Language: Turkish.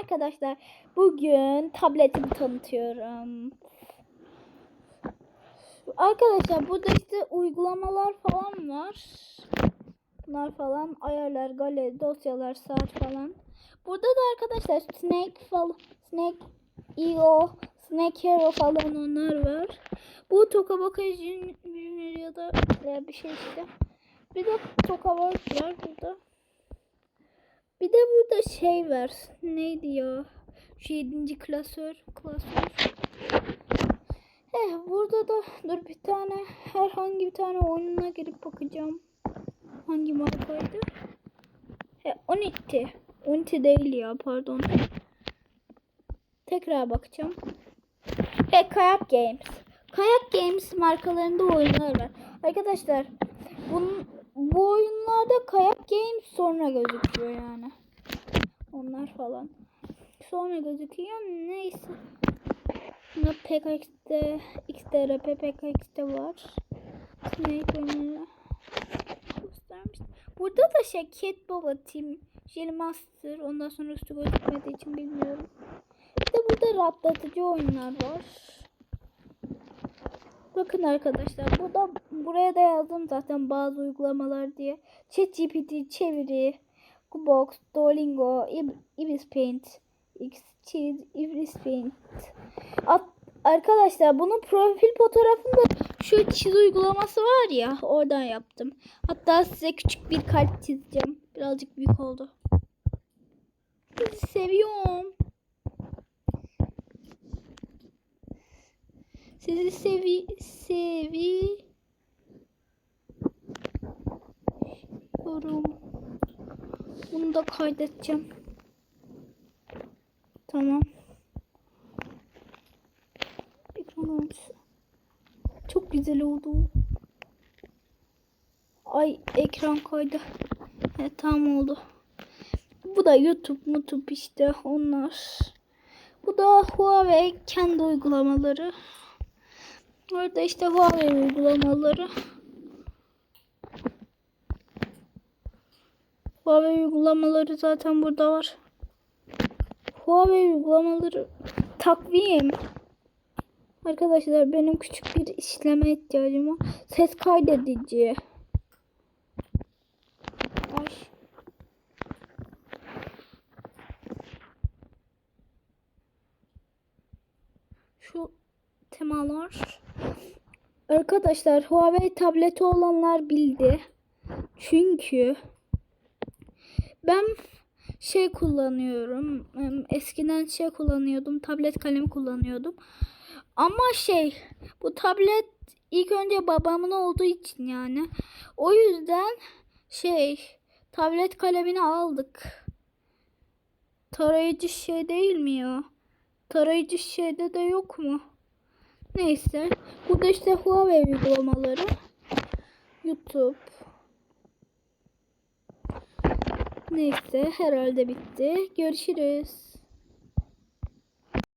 arkadaşlar. Bugün tabletimi tanıtıyorum. Arkadaşlar burada işte uygulamalar falan var. Bunlar falan ayarlar, galeri, dosyalar, saat falan. Burada da arkadaşlar Snake falan, Snake IO, Snake Hero falan onlar var. Bu Tokaboka Junior ya da bir şey işte. Bir de Tokaboka var burada. Bir de burada şey var. Neydi ya? Şu 7. klasör. Klasör. Eh burada da dur bir tane herhangi bir tane oyununa girip bakacağım. Hangi markaydı? He Unity. Unity değil ya pardon. Tekrar bakacağım. He Kayak Games. Kayak Games markalarında oyunlar var. Arkadaşlar bunun, bu oyunlarda Kayak Games sonra gözüküyor yani. Onlar falan. Sonra gözüküyor. Neyse. Bunda PKX'de, XDRP, PKX'de var. Snake oyunları göstermiş. Burada da şey Cat Baba Team, Jelly Master. Ondan sonra üstü gözükmediği için bilmiyorum. Bir de burada rahatlatıcı oyunlar var. Bakın arkadaşlar burada buraya da yazdım zaten bazı uygulamalar diye. ChatGPT, Çeviri, Kubox, Duolingo, Ib- Ibis Paint, Xcheese, Ibis Paint. At, arkadaşlar bunun profil fotoğrafında şu çiz uygulaması var ya oradan yaptım. Hatta size küçük bir kalp çizeceğim. Birazcık büyük oldu. Sizi seviyorum. Sizi sevi seviyorum. Bunu da kaydedeceğim. Tamam. Ekran görüntüsü. Çok güzel oldu. Ay ekran kaydı. Evet tamam oldu. Bu da YouTube, YouTube işte onlar. Bu da Huawei kendi uygulamaları. Orada işte Huawei uygulamaları. Huawei uygulamaları zaten burada var. Huawei uygulamaları takvim. Arkadaşlar benim küçük bir işleme ihtiyacım var. Ses kaydedici. Ay. Şu temalar. Arkadaşlar Huawei tableti olanlar bildi. Çünkü ben şey kullanıyorum. Eskiden şey kullanıyordum. Tablet kalem kullanıyordum. Ama şey bu tablet ilk önce babamın olduğu için yani. O yüzden şey tablet kalemini aldık. Tarayıcı şey değil mi ya? Tarayıcı şeyde de yok mu? Neyse. Burada işte Huawei uygulamaları. YouTube. Neyse herhalde bitti. Görüşürüz.